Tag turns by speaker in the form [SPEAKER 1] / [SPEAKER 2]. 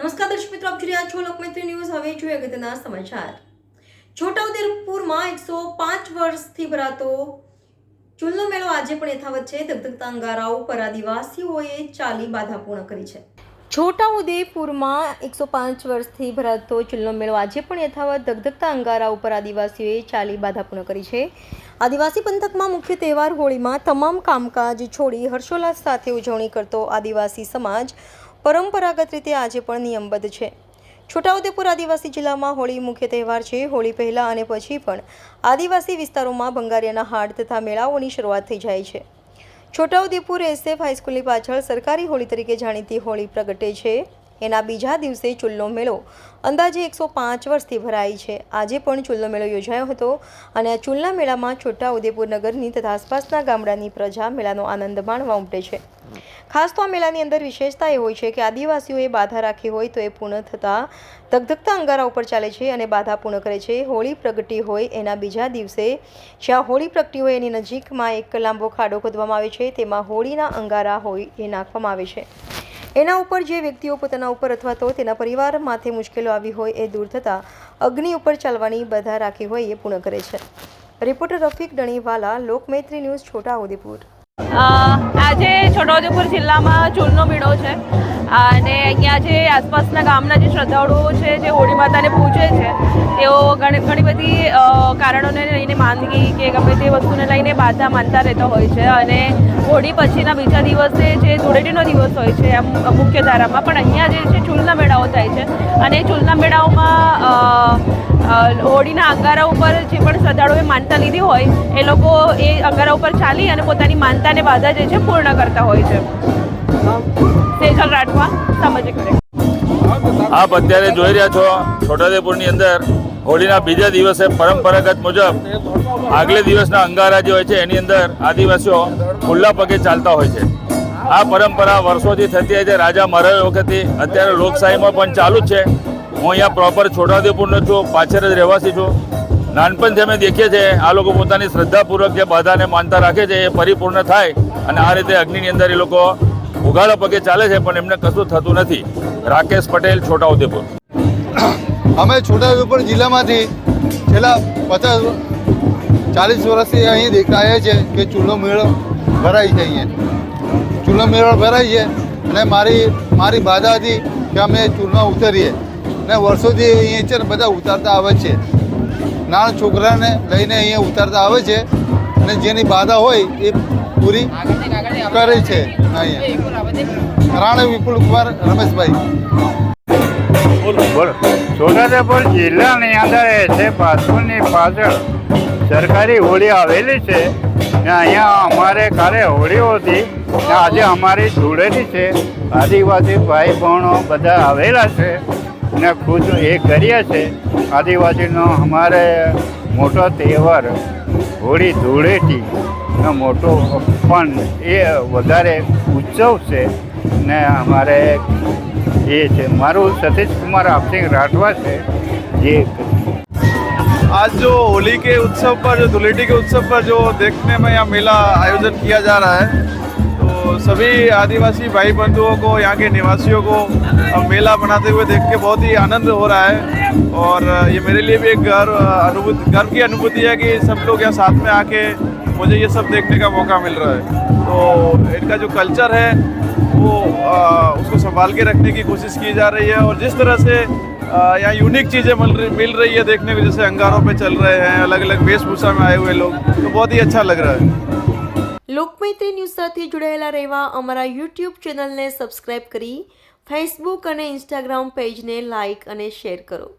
[SPEAKER 1] નમસ્કાર દર્શક મિત્રો, આપ જોઈ રહ્યા છો લોકમૈત્રી ન્યૂઝ. હવે જોઈએ અગત્યના સમાચાર. છોટાઉદેપુરમાં એકસો પાંચ વર્ષથી ભરાતો ચૂલનો મેળો આજે પણ યથાવત છે. ધગધગતા અંગારાઓ પર આદિવાસીઓએ ચાલી બાધા પૂર્ણ કરી છે. છોટાઉદેપુરમાં એકસો પાંચ વર્ષથી ભરાતો ચૂલનો મેળો આજે પણ યથાવત ધગધગતા અંગારા ઉપર આદિવાસીઓએ ચાલી બાધા પૂર્ણ કરી છે. આદિવાસી પંથકમાં મુખ્ય તહેવાર હોળીમાં તમામ કામકાજ છોડી હર્ષોલ્લાસ સાથે ઉજવણી કરતો આદિવાસી સમાજ પરંપરાગત રીતે આજે પણ નિયમબદ્ધ છે. છોટાઉદેપુર આદિવાસી જિલ્લામાં હોળી મુખ્ય તહેવાર છે. હોળી પહેલાં અને પછી પણ આદિવાસી વિસ્તારોમાં ભંગારિયાના હાટ તથા મેળાઓની શરૂઆત થઈ જાય છે. છોટાઉદેપુર એસએફ હાઈસ્કૂલની પાછળ સરકારી હોળી તરીકે જાણીતી હોળી પ્રગટે છે. એના બીજા દિવસે ચૂલનો મેળો. અંદાજે એકસો પાંચ વર્ષથી ભરાય છે. આજે પણ ચૂલનો મેળો યોજાયો હતો અને આ ચૂલના મેળામાં છોટા ઉદેપુર નગરની તથા આસપાસના ગામડાની પ્રજા મેળાનો આનંદ માણવા ઉમટે છે. ખાસ તો આ મેળાની અંદર વિશેષતા એ હોય છે કે આદિવાસીઓએ બાધા રાખી હોય તો એ પૂર્ણ થતાં ધગધગતા અંગારા ઉપર ચાલે છે અને બાધા પૂર્ણ કરે છે. હોળી પ્રગટી હોય એના બીજા દિવસે જ્યાં હોળી પ્રગટી હોય એની નજીકમાં એક લાંબો ખાડો ખોદવામાં આવે છે, તેમાં હોળીના અંગારા હોય એ નાખવામાં આવે છે. એના ઉપર જે વ્યક્તિઓ પોતાના ઉપર અથવા તો તેના પરિવાર માથે મુશ્કેલીઓ આવી હોય એ દૂર થતાં અગ્નિ ઉપર ચાલવાની બધા રાખી હોય એ પૂર્ણ કરે છે. Reporter Rafiq Daniwala, Lokmaitri news Chhotaudepur
[SPEAKER 2] Udepur. આજે છોટાઉદેપુર જિલ્લામાં ચૂલનો મેળો છે. અને અહીંયા જે આસપાસના ગામના જે શ્રદ્ધાળુઓ છે, જે હોળી માતાને પૂજે છે, તેઓ ઘણી ઘણી બધી કારણોને લઈને માંદગી કે ગમે તે વસ્તુને લઈને બાધા માનતા રહેતા હોય છે. અને હોળી પછીના બીજા દિવસે જે ધૂળેટીનો દિવસ હોય છે એમ મુખ્ય ધારામાં, પણ અહીંયા જે છે ચૂલના મેળાઓ થાય છે. અને ચૂલના મેળાઓમાં હોળીના અંગારા ઉપર જે પણ શ્રદ્ધાળુઓએ માનતા લીધી હોય, એ લોકો એ અંગારા ઉપર ચાલી અને પોતાની માનતાને બાધા જે છે પૂર્ણ કરતા હોય છે.
[SPEAKER 3] આપ અત્યારે જોઈ રહ્યા છો, છોટાઉદેપુરની અંદર હોળીના બીજા દિવસે પરંપરાગત મુજબ આગલે દિવસના અંગારા જે હોય છે, એની અંદર આદિવાસીઓ ખુલ્લા પગે ચાલતા હોય છે. આ પરંપરા વર્ષોથી થતી હોય છે. રાજા મહારાજ વખતથી અત્યારે લોકશાહીમાં પણ ચાલુ જ છે. હું અહીંયા પ્રોપર છોટાઉદેપુરનો છું, પાછળ જ રહેવાસી છું. નાનપણથી અમે દેખીએ છીએ, આ લોકો પોતાની શ્રદ્ધાપૂર્વક જે બાધાને માનતા રાખે છે, એ પરિપૂર્ણ થાય અને આ રીતે અગ્નિની અંદર એ લોકો ઉગાડા પગે ચાલે છે, પણ એમને કશું થતું નથી. રાકેશ પટેલ, છોટાઉદેપુર.
[SPEAKER 4] અમે છોટાઉદેપુર જિલ્લામાંથી છેલ્લા પચાસ, ચાલીસ વર્ષથી અહીં દેખાય છે કે ચૂલો મેળો ભરાય છે અહીંયા. ચૂલો મેળો ભરાય છે અને મારી મારી બાધા હતી કે અમે ચૂલમાં ઉતરીએ. ને વર્ષોથી અહીંયા છે ને બધા ઉતારતા આવે છે. નાના છોકરાને લઈને અહીંયા ઉતારતા આવે છે અને જેની બાધા હોય એ પૂરી કરે છે અહીંયા. રાણા વિપુલ કુમાર રમેશભાઈ.
[SPEAKER 5] બોલો. છોટાઉદેપુર જિલ્લાની અંદર છે પાછળની પાછળ સરકારી હોળી આવેલી છે. ને અહીંયા અમારે કાલે હોળી હતી. ને આજે અમારી ધૂળેટી છે. આદિવાસી ભાઈ બહેનો બધા આવેલા છે. ને ખુદ એ કરીએ છે. આદિવાસીનો અમારે મોટો તહેવાર હોળી ધૂળેટી. મોટો પણ એ વધારે ઉત્સવ છે ને અમારે એ છે. सतीश कुमार आप सिंह राठवा से ये
[SPEAKER 6] आज जो होली के उत्सव पर जो धुलेटी के उत्सव पर जो देखने में यहाँ मेला आयोजन किया जा रहा है तो सभी आदिवासी भाई बंधुओं को यहाँ के निवासियों को मेला बनाते हुए देख के बहुत ही आनंद हो रहा है और ये मेरे लिए भी एक गर्व अनुभूति गर्व की अनुभूति है कि सब लोग यहाँ साथ में आके मुझे ये सब देखने का मौका मिल रहा है तो इनका जो कल्चर है वो आ, उसको संभाल के रखने की कोशिश की जा रही है और जिस तरह से आ, यहाँ यूनिक चीज़ें मिल रही मिल रही है देखने को जैसे अंगारों पे चल रहे हैं अलग अलग वेशभूषा में आए हुए लोग तो बहुत ही अच्छा लग रहा है
[SPEAKER 1] લોકમૈત્રી ન્યૂઝ સાથે જોડાયેલા રહેવા અમારા યુટ્યુબ ચેનલને સબસ્ક્રાઇબ કરી ફેસબુક અને ઇન્સ્ટાગ્રામ પેજને લાઇક અને શેર કરો